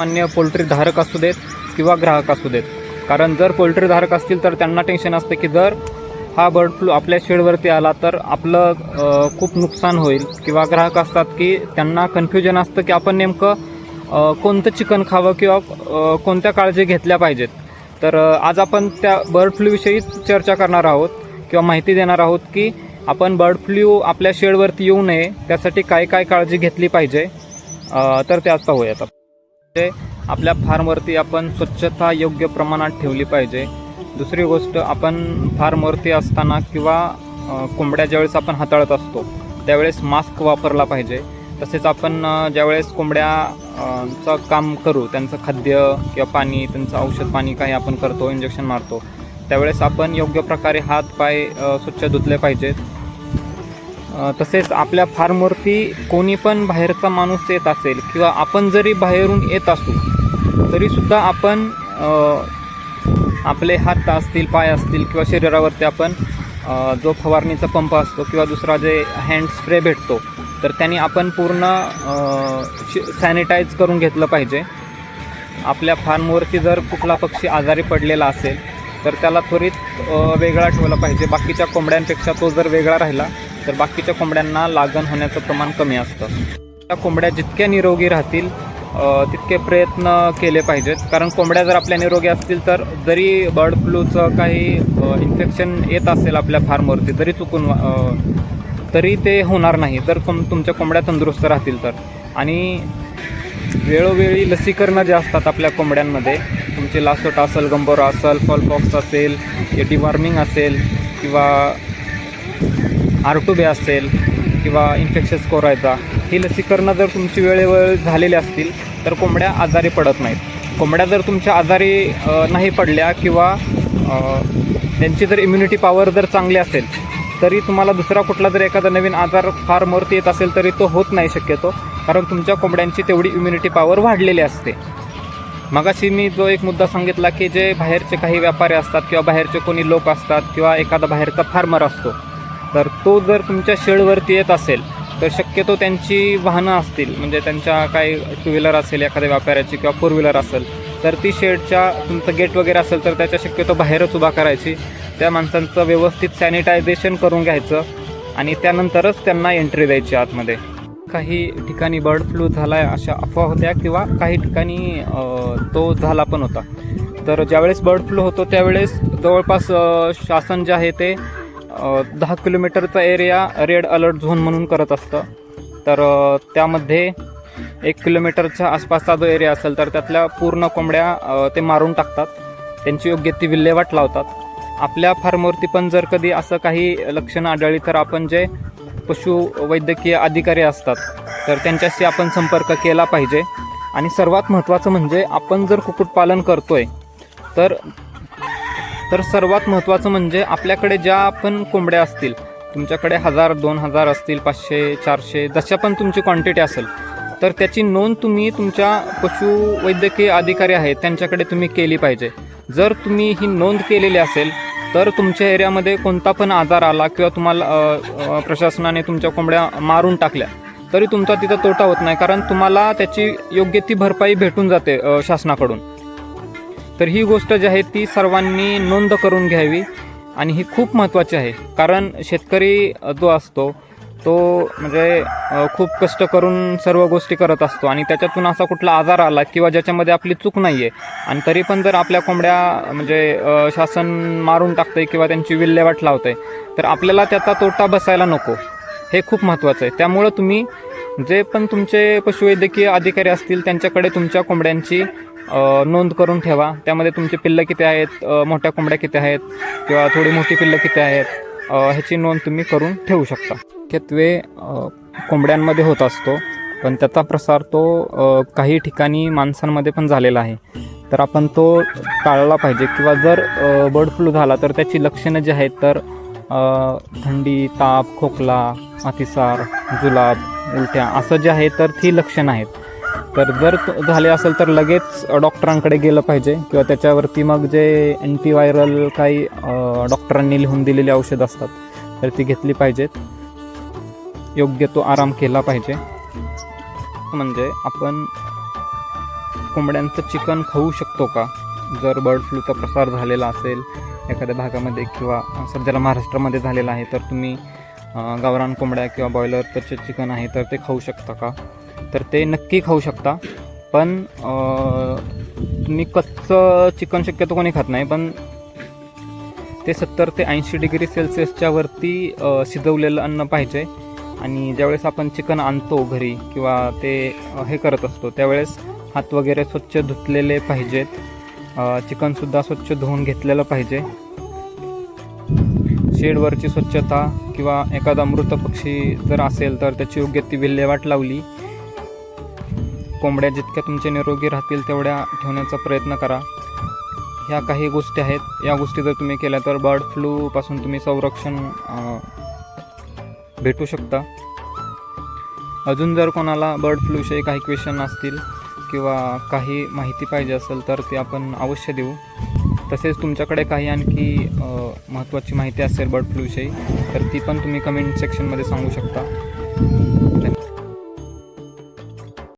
सामान्य पोल्ट्री धारक असू देत किंवा ग्राहक असू देत. कारण जर पोल्ट्री धारक असतील तर त्यांना टेन्शन असतं की जर हा बर्ड फ्लू आपल्या शेडवरती आला तर आपलं खूप नुकसान होईल. किंवा ग्राहक असतात की त्यांना कन्फ्युजन असतं की आपण नेमकं कोणतं चिकन खावं किंवा कोणत्या काळजी घेतल्या पाहिजेत. तर आज आपण त्या बर्ड फ्लूविषयी चर्चा करणार आहोत किंवा माहिती देणार आहोत की आपण बर्ड फ्लू आपल्या शेडवरती येऊ नये त्यासाठी काय काय काळजी घेतली पाहिजे. तर ते आज पाहूयात आपण. म्हणजे आपल्या फार्मवरती आपण स्वच्छता योग्य प्रमाणात ठेवली पाहिजे. दुसरी गोष्ट आपण फार्मवरती असताना किंवा कोंबड्या ज्यावेळेस आपण हाताळत असतो त्यावेळेस मास्क वापरला पाहिजे. तसेच आपण ज्यावेळेस कोंबड्या चं काम करू त्यांचं खाद्य किंवा पाणी त्यांचं औषध पाणी काही आपण करतो इंजेक्शन मारतो त्यावेळेस आपण योग्य प्रकारे हात पाय स्वच्छ धुतले पाहिजेत. तसेच आपल्या फार्मवरती कोणी पण बाहेरचा माणूस येत असेल किंवा आपण जरी बाहेरून येत असू तरीसुद्धा आपण आपले हात असतील पाय असतील किंवा शरीरावरती आपण जो फवारणीचा पंप असतो किंवा दुसरा जे हँड स्प्रे भेटतो तर त्यांनी आपण पूर्ण सॅनिटाईज करून घेतलं पाहिजे. आपल्या फार्मवरती जर कुठला पक्षी आजारी पडलेला असेल तर त्याला त्वरित वेगळा ठेवला पाहिजे. बाकीच्या कोंबड्यांपेक्षा तो जर वेगळा राहिला तर बाकीच्या कोंबड्यांना लागण होण्याचं प्रमाण कमी असतं. त्या कोंबड्या जितक्या निरोगी राहतील तितके प्रयत्न केले पाहिजेत. कारण कोंबड्या जर आपल्या निरोगी असतील तर जरी बर्ड फ्लूचं काही इन्फेक्शन येत असेल आपल्या फार्मवरती जरी चुकून तरी ते होणार नाही. जर तुम तुमच्या कोंबड्या तंदुरुस्त राहतील तर. आणि वेळोवेळी लसीकरणं जे असतात आपल्या कोंबड्यांमध्ये तुमचे लासोटा असेल गंबोरा असेल फॉलपॉक्स असेल डिवॉर्मिंग असेल किंवा आरटुबे असेल किंवा इन्फेक्शस कोरायचा ही लसीकरणं जर तुमची वेळेवर झालेली असतील तर कोंबड्या आजारी पडत नाहीत. कोंबड्या जर तुमच्या आजारी नाही पडल्या किंवा त्यांची जर इम्युनिटी पॉवर जर चांगली असेल तरी तुम्हाला दुसरा कुठला जर एखादा नवीन आजार फार मरती येत असेल तरी तो होत नाही शक्यतो कारण तुमच्या कोंबड्यांची तेवढी इम्युनिटी पॉवर वाढलेली असते. मगाशी मी जो एक मुद्दा सांगितला की जे बाहेरचे काही व्यापारी असतात किंवा बाहेरचे कोणी लोक असतात किंवा एखादा बाहेरचा फार्मर असतो तर तो जर तुमच्या शेडवरती येत असेल तर शक्यतो त्यांची वाहनं असतील म्हणजे त्यांच्या काही टू व्हीलर असेल एखाद्या व्यापाऱ्याची किंवा फोर व्हीलर असेल तर ती शेडच्या तुमचं गेट वगैरे असेल तर त्याच्या शक्यतो बाहेरच उभा करायची. त्या माणसांचं व्यवस्थित सॅनिटायझेशन करून घ्यायचं आणि त्यानंतरच त्यांना एंट्री द्यायची आतमध्ये. काही ठिकाणी बर्ड फ्लू झाला आहे अशा अफवा होत्या किंवा काही ठिकाणी तो झाला पण होता. तर ज्यावेळेस बर्ड फ्लू होतो त्यावेळेस जवळपास शासन जे आहे ते दहा किलोमीटरचा एरिया रेड अलर्ट झोन म्हणून करत असतं. तर त्यामध्ये एक किलोमीटरच्या आसपासचा जो एरिया असेल तर त्यातल्या पूर्ण कोंबड्या ते मारून टाकतात. त्यांची योग्य ती विल्हेवाट लावतात. आपल्या फार्मवरती पण जर कधी असं काही लक्षणं आढळली तर आपण जे पशुवैद्यकीय अधिकारी असतात तर त्यांच्याशी आपण संपर्क केला पाहिजे. आणि सर्वात महत्त्वाचं म्हणजे आपण जर कुक्कुटपालन करतो आहे तर तर सर्वात महत्त्वाचं म्हणजे आपल्याकडे ज्या पण कोंबड्या असतील तुमच्याकडे हजार दोन हजार असतील पाचशे चारशे जशा पण तुमची क्वांटिटी असेल तर त्याची नोंद तुम्ही तुमच्या पशुवैद्यकीय अधिकारी आहेत त्यांच्याकडे तुम्ही केली पाहिजे. जर तुम्ही ही नोंद केलेली असेल तर तुमच्या एरियामध्ये कोणता पण आजार आला किंवा तुम्हाला प्रशासनाने तुमच्या कोंबड्या मारून टाकल्या तरी तुमचा तिथं तोटा होत नाही कारण तुम्हाला त्याची योग्य ती भरपाई भेटून जाते शासनाकडून. तर ही गोष्ट जी आहे ती सर्वांनी नोंद करून घ्यावी आणि ही खूप महत्त्वाची आहे. कारण शेतकरी जो असतो तो म्हणजे खूप कष्ट करून सर्व गोष्टी करत असतो आणि त्याच्यातून असा कुठला आजार आला किंवा ज्याच्यामध्ये आपली चूक नाही आहे आणि तरी पण जर आपल्या कोंबड्या म्हणजे शासन मारून टाकतंय किंवा त्यांची विल्हेवाट लावतंय तर आपल्याला त्याचा तोटा बसायला नको. हे खूप महत्त्वाचं आहे. त्यामुळं तुम्ही जे पण तुमचे पशुवैद्यकीय अधिकारी असतील त्यांच्याकडे तुमच्या कोंबड्यांची नोंद करून ठेवा. त्यामध्ये तुमचे पिल्लं किती आहेत? मोठ्या कोंबड्या किती आहेत? किंवा थोडी मोठी पिल्लं किती आहेत? ह्याची नोंद तुम्ही करून ठेवू शकता. मुख्यत्वे कोंबड्यांमध्ये होत असतो. पण त्याचा प्रसार तो काही ठिकाणी माणसांमध्ये पण झालेला आहे. तर आपण तो टाळला पाहिजे. किंवा जर बर्ड फ्लू झाला तर त्याची लक्षणं जी आहेत तर थंडी ताप खोकला अतिसार जुलाब उलट्या असं जे आहे तर ती लक्षणं आहेत. तर जर झाले असेल तर लगेच डॉक्टरांकडे गेलं पाहिजे किंवा त्याच्यावरती मग जे अँटीव्हायरल काही डॉक्टरांनी लिहून दिलेली औषध असतात तर ती घेतली पाहिजेत. योग्य तो आराम केला पाहिजे. म्हणजे आपण कोंबड्यांचं चिकन खाऊ शकतो का? जर बर्ड फ्लूचा प्रसार झालेला असेल एखाद्या भागामध्ये किंवा सध्याला महाराष्ट्रामध्ये झालेला आहे तर तुम्ही गावरान कोंबड्या किंवा बॉयलरचं चिकन आहे तर ते खाऊ शकता का? तर ते नक्की खाऊ शकता. पण तुम्ही कच्चं चिकन शक्यतो कोणी खात नाही पण ते सत्तर ते ऐंशी डिग्री सेल्सिअसच्या वरती शिजवलेलं अन्न पाहिजे. आणि ज्यावेळेस आपण चिकन आणतो घरी किंवा ते हे करत असतो त्यावेळेस हात वगैरे स्वच्छ धुतलेले पाहिजेत. चिकनसुद्धा स्वच्छ धुवून घेतलेलं पाहिजे. शेडवरची स्वच्छता किंवा एखादा मृत पक्षी जर असेल तर त्याची योग्य ती विल्हेवाट लावली. कोंबड्या जितक्या तुमचे निरोगी राहतील तेवढ्या ठेवण्याचा प्रयत्न करा. ह्या काही गोष्टी आहेत. या गोष्टी जर तुम्ही केल्या तर बर्ड फ्लूपासून तुम्ही संरक्षण भेटू शकता. अजून जर कोणाला बर्ड फ्लूविषयी काही क्वेश्चन असतील किंवा काही माहिती पाहिजे असेल तर ते आपण अवश्य देऊ. तसेच तुमच्याकडे काही आणखी महत्त्वाची माहिती असेल बर्ड फ्लूविषयी तर ती पण तुम्ही कमेंट सेक्शनमध्ये सांगू शकता.